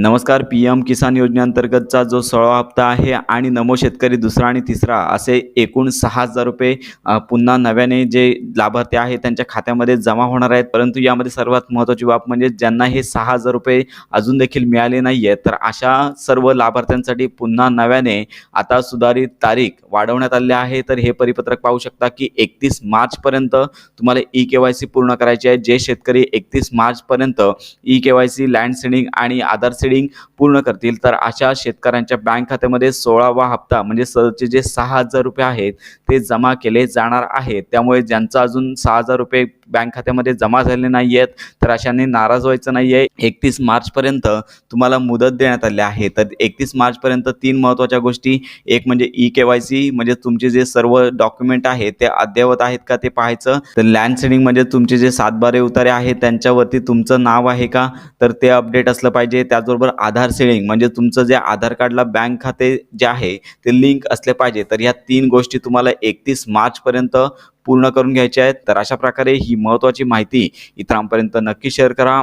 नमस्कार P M किसान योजनेअंतर्गतचा जो सोळावा हप्ता आहे आणि नमो शेतकरी दुसरा आणि तिसरा असे एकूण सहा हजार रुपये पुन्हा नव्याने जे लाभार्थी आहेत त्यांच्या खात्यामध्ये जमा होणार आहेत. परंतु यामध्ये सर्वात महत्त्वाची बाब म्हणजे ज्यांना हे सहा हजार रुपये अजून देखील मिळाले नाही आहेत तर अशा सर्व लाभार्थ्यांसाठी पुन्हा नव्याने आता सुधारित तारीख वाढवण्यात आली आहे. तर हे परिपत्रक पाहू शकता की एकतीस मार्चपर्यंत तुम्हाला ई के वाय सी पूर्ण करायची आहे. जे शेतकरी एकतीस मार्चपर्यंत E K Y C land seeding आणि आधार पूर्ण करतील. तर अशा शेतकऱ्यांच्या बँक खात्यामध्ये सोळावा हप्ता म्हणजे सरचे जे सहा हजार रुपये आहेत ते जमा केले जाणार आहेत. त्यामुळे ज्यांचा अजून सहा हजार रुपये बँक खात्यामध्ये जमा झाले नाही आहेत तर अशांनी नाराज व्हायचं नाही आहे एकतीस मार्चपर्यंत तुम्हाला मुदत देण्यात आली आहे. तर एकतीस मार्चपर्यंत तीन महत्त्वाच्या गोष्टी. एक म्हणजे ई के वाय सी म्हणजे तुमचे जे सर्व डॉक्युमेंट आहेत ते अद्ययावत आहेत का ते पाहायचं. तर लँड सेडिंग म्हणजे तुमचे जे सातबारे उतारे आहेत त्यांच्यावरती तुमचं नाव आहे का? तर ते अपडेट असलं पाहिजे. त्याचबरोबर आधार सेलिंग म्हणजे तुमचं जे आधार कार्डला बँक खाते जे आहे ते लिंक असले पाहिजे. तर ह्या तीन गोष्टी तुम्हाला एकतीस मार्चपर्यंत पूर्ण करून घ्यायच्या आहेत. तर अशा प्रकारे ही महत्त्वाची माहिती इतरांपर्यंत नक्की शेअर करा.